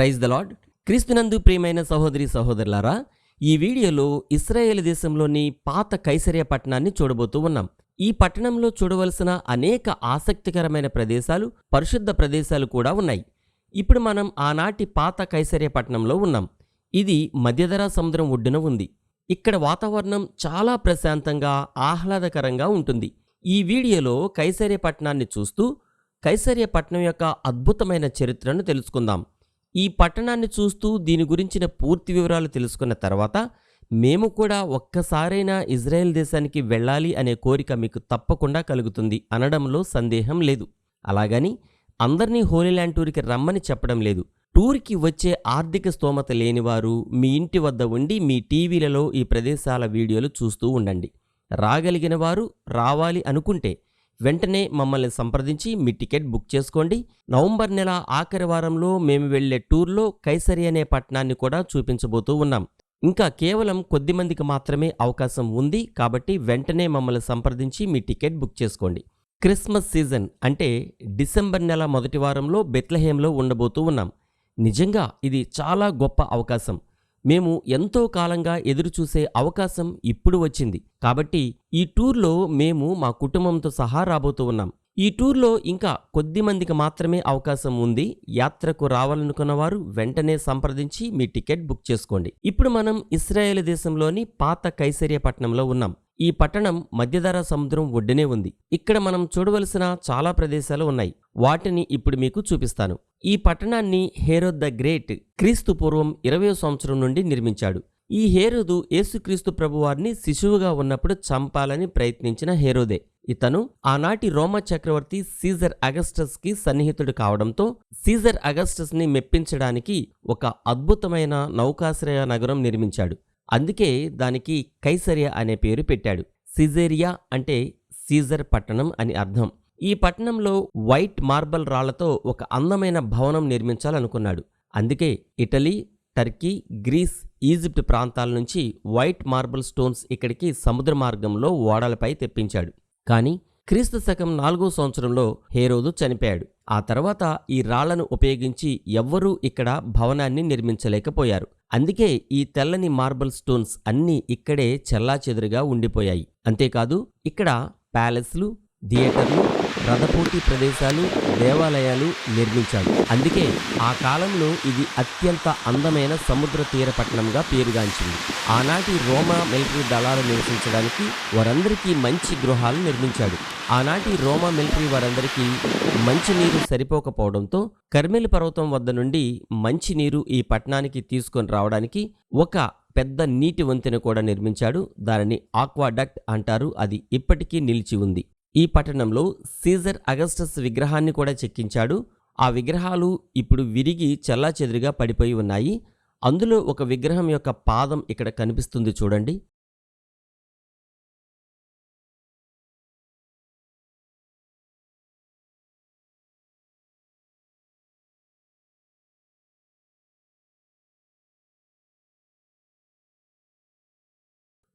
Praise the lord క్రీస్తునందు ప్రియమైన సహోదరి సహోదరులారా ఈ వీడియోలో ఇస్రాయేల్ దేశంలోని పాత కైసరియ పట్టణాన్ని చూడబోతూ ఉన్నాం. ఈ పట్టణంలో చూడవలసిన అనేక ఆసక్తికరమైన ప్రదేశాలు పరిశుద్ధ ప్రదేశాలు కూడా ఉన్నాయి. ఇప్పుడు మనం ఆనాటి పాత కైసరియ పట్టణంలో ఉన్నాం. ఇది మధ్యధరా సముద్రం ఒడ్డున ఉంది. ఇక్కడ వాతావరణం చాలా ప్రశాంతంగా ఆహ్లాదకరంగా ఉంటుంది. ఈ వీడియోలో కైసరియ పట్టణాన్ని చూస్తూ కైసరియ పట్టణం యొక్క అద్భుతమైన చరిత్రను తెలుసుకుందాం. ఈ పట్టణాన్ని చూస్తూ దీని గురించిన పూర్తి వివరాలు తెలుసుకున్న తర్వాత మేము కూడా ఒక్కసారైనా ఇజ్రాయెల్ దేశానికి వెళ్ళాలి అనే కోరిక మీకు తప్పకుండా కలుగుతుంది అనడంలో సందేహం లేదు. అలాగని అందరినీ హోలీల్యాండ్ టూర్కి రమ్మని చెప్పడం లేదు. టూర్కి వచ్చే ఆర్థిక స్తోమత లేనివారు మీ ఇంటి వద్ద ఉండి మీ టీవీలలో ఈ ప్రదేశాల వీడియోలు చూస్తూ ఉండండి. రాగలిగిన వారు రావాలి అనుకుంటే వెంటనే మమ్మల్ని సంప్రదించి మీ టికెట్ బుక్ చేసుకోండి. నవంబర్ నెల ఆఖరి వారంలో మేము వెళ్ళే టూర్లో కైసరి అనే పట్టణాన్ని కూడా చూపించబోతూ ఉన్నాం. ఇంకా కేవలం కొద్ది మందికి మాత్రమే అవకాశం ఉంది కాబట్టి వెంటనే మమ్మల్ని సంప్రదించి మీ టికెట్ బుక్ చేసుకోండి. క్రిస్మస్ సీజన్ అంటే డిసెంబర్ నెల మొదటి వారంలో బెత్లహేంలో ఉండబోతూ ఉన్నాం. నిజంగా ఇది చాలా గొప్ప అవకాశం. మేము ఎంతో కాలంగా ఎదురుచూసే అవకాశం ఇప్పుడు వచ్చింది. కాబట్టి ఈ టూర్లో మేము మా కుటుంబంతో సహా రాబోతూ ఉన్నాం. ఈ టూర్లో ఇంకా కొద్ది మందికి మాత్రమే అవకాశం ఉంది. యాత్రకు రావాలనుకున్న వారు వెంటనే సంప్రదించి మీ టికెట్ బుక్ చేసుకోండి. ఇప్పుడు మనం ఇస్రాయేల్ దేశంలోని పాత కైసర్య పట్టణంలో ఉన్నాం. ఈ పట్టణం మధ్యధరా సముద్రం ఒడ్డునే ఉంది. ఇక్కడ మనం చూడవలసిన చాలా ప్రదేశాలు ఉన్నాయి. వాటిని ఇప్పుడు మీకు చూపిస్తాను. ఈ పట్టణాన్ని హేరోద్ ద గ్రేట్ క్రీస్తు పూర్వం ఇరవై సంవత్సరం నుండి నిర్మించాడు. ఈ హేరోదు యేసుక్రీస్తు ప్రభువారిని శిశువుగా ఉన్నప్పుడు చంపాలని ప్రయత్నించిన హేరోదే. ఇతను ఆనాటి రోమా చక్రవర్తి సీజర్ అగస్టస్కి సన్నిహితుడు కావడంతో సీజర్ అగస్టస్ని మెప్పించడానికి ఒక అద్భుతమైన నౌకాశ్రయ నగరం నిర్మించాడు. అందుకే దానికి కైసరియా అనే పేరు పెట్టాడు. సిజేరియా అంటే సీజర్ పట్టణం అని అర్థం. ఈ పట్టణంలో వైట్ మార్బల్ రాళ్ళతో ఒక అందమైన భవనం నిర్మించాలనుకున్నాడు. అందుకే ఇటలీ టర్కీ గ్రీస్ ఈజిప్ట్ ప్రాంతాల నుంచి వైట్ మార్బల్ స్టోన్స్ ఇక్కడికి సముద్ర మార్గంలో ఓడలపై తెప్పించాడు. కానీ క్రీస్తు శకం నాలుగో సంవత్సరంలో హేరోదు చనిపోయాడు. ఆ తర్వాత ఈ రాళ్ళను ఉపయోగించి ఎవ్వరూ ఇక్కడ భవనాన్ని నిర్మించలేకపోయారు. అందుకే ఈ తెల్లని మార్బల్ స్టోన్స్ అన్నీ ఇక్కడే చెల్లాచెదురుగా ఉండిపోయాయి. అంతేకాదు ఇక్కడ ప్యాలెస్లు థియేటర్లు రథపోటీ ప్రదేశాలు దేవాలయాలు నిర్మించాడు. అందుకే ఆ కాలంలో ఇది అత్యంత అందమైన సముద్ర తీర పట్టణంగా పేరుగాంచింది. ఆనాటి రోమా మిలిటరీ దళాలు నివసించడానికి వారందరికీ మంచి గృహాలు నిర్మించాడు. ఆనాటి రోమా మిలిటరీ వారందరికీ మంచినీరు సరిపోకపోవడంతో కర్మెలి పర్వతం వద్ద నుండి మంచినీరు ఈ పట్టణానికి తీసుకొని రావడానికి ఒక పెద్ద నీటి వంతెన కూడా నిర్మించాడు. దానిని ఆక్వాడక్ట్ అంటారు. అది ఇప్పటికీ నిలిచి ఉంది. ఈ పట్టణంలో సీజర్ అగస్టస్ విగ్రహాన్ని కూడా చెక్కించాడు. ఆ విగ్రహాలు ఇప్పుడు విరిగి చెల్లాచెదురుగా పడిపోయి ఉన్నాయి. అందులో ఒక విగ్రహం యొక్క పాదం ఇక్కడ కనిపిస్తుంది చూడండి.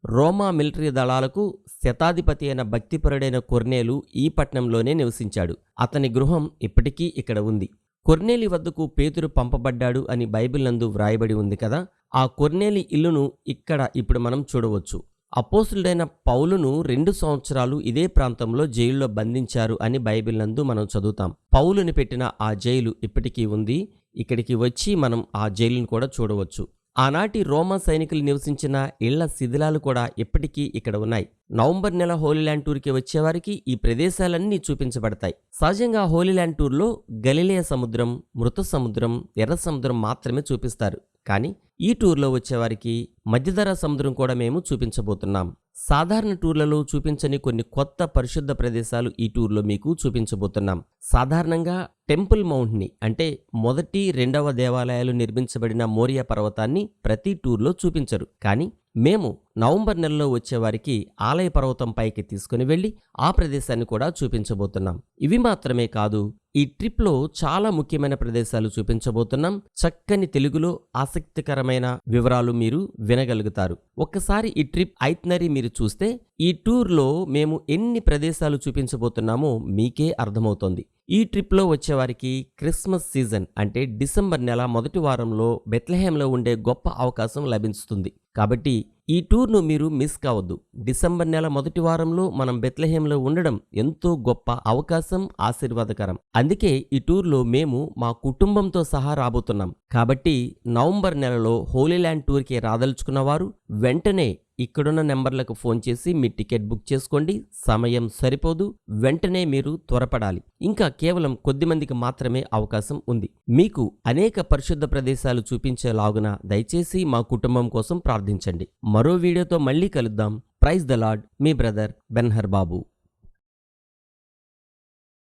రోమా మిలిటరీ దళాలకు శతాధిపతి అయిన భక్తిపరుడైన కొర్నేలు ఈ పట్నంలోనే నివసించాడు. అతని గృహం ఇప్పటికీ ఇక్కడ ఉంది. కొర్నేలి వద్దకు పేతురు పంపబడ్డాడు అని బైబిల్ నందు వ్రాయబడి ఉంది కదా? ఆ కొర్నేలి ఇల్లును ఇక్కడ ఇప్పుడు మనం చూడవచ్చు. అపోసులుడైన పౌలును రెండు సంవత్సరాలు ఇదే ప్రాంతంలో జైల్లో బంధించారు అని బైబిల్ నందు మనం చదువుతాం. పౌలుని పెట్టిన ఆ జైలు ఇప్పటికీ ఉంది. ఇక్కడికి వచ్చి మనం ఆ జైలును కూడా చూడవచ్చు. ఆనాటి రోమా సైనికులు నివసించిన ఇళ్ళ శిథిలాలు కూడా ఇప్పటికీ ఇక్కడ ఉన్నాయి. నవంబర్ నెల హోలీల్యాండ్ టూర్కి వచ్చేవారికి ఈ ప్రదేశాలన్నీ చూపించబడతాయి. సహజంగా హోలీల్యాండ్ టూర్లో గలిలేయ సముద్రం మృత సముద్రం ఎర్ర సముద్రం మాత్రమే చూపిస్తారు. కానీ ఈ టూర్లో వచ్చేవారికి మధ్యధరా సముద్రం కూడా మేము చూపించబోతున్నాం. సాధారణ టూర్లలో చూపించని కొన్ని కొత్త పరిశుద్ధ ప్రదేశాలు ఈ టూర్లో మీకు చూపించబోతున్నాం. సాధారణంగా టెంపుల్ మౌంట్ని అంటే మొదటి రెండవ దేవాలయాలు నిర్మించబడిన మోరియా పర్వతాన్ని ప్రతి టూర్లో చూపించరు. కానీ మేము నవంబర్ నెలలో వచ్చేవారికి ఆలయ పర్వతం పైకి తీసుకుని వెళ్ళి ఆ ప్రదేశాన్ని కూడా చూపించబోతున్నాం. ఇవి మాత్రమే కాదు ఈ ట్రిప్లో చాలా ముఖ్యమైన ప్రదేశాలు చూపించబోతున్నాం. చక్కని తెలుగులో ఆసక్తికరమైన వివరాలు మీరు వినగలుగుతారు. ఒక్కసారి ఈ ట్రిప్ ఐత్నరీ మీరు చూస్తే ఈ టూర్లో మేము ఎన్ని ప్రదేశాలు చూపించబోతున్నామో మీకే అర్థమవుతోంది. ఈ ట్రిప్లో వచ్చేవారికి క్రిస్మస్ సీజన్ అంటే డిసెంబర్ నెల మొదటి వారంలో బెత్లహేంలో ఉండే గొప్ప అవకాశం లభిస్తుంది. కాబట్టి ఈ టూర్ను మీరు మిస్ కావద్దు. డిసెంబర్ నెల మొదటి వారంలో మనం బెత్లహేంలో ఉండడం ఎంతో గొప్ప అవకాశం ఆశీర్వాదకరం. అందుకే ఈ టూర్లో మేము మా కుటుంబంతో సహా రాబోతున్నాం. కాబట్టి నవంబర్ నెలలో హోలీల్యాండ్ టూర్కి రాదలుచుకున్న వారు వెంటనే ఇక్కడున్న నెంబర్లకు ఫోన్ చేసి మీ టికెట్ బుక్ చేసుకోండి. సమయం సరిపోదు. వెంటనే మీరు త్వరపడాలి. ఇంకా కేవలం కొద్ది మందికి మాత్రమే అవకాశం ఉంది. మీకు అనేక పరిశుద్ధ ప్రదేశాలు చూపించేలాగున దయచేసి మా కుటుంబం కోసం ప్రార్థించండి. మరో వీడియోతో మళ్ళీ కలుద్దాం. ప్రైజ్ ద లార్డ్ మీ బ్రదర్ బెన్హర్ బాబు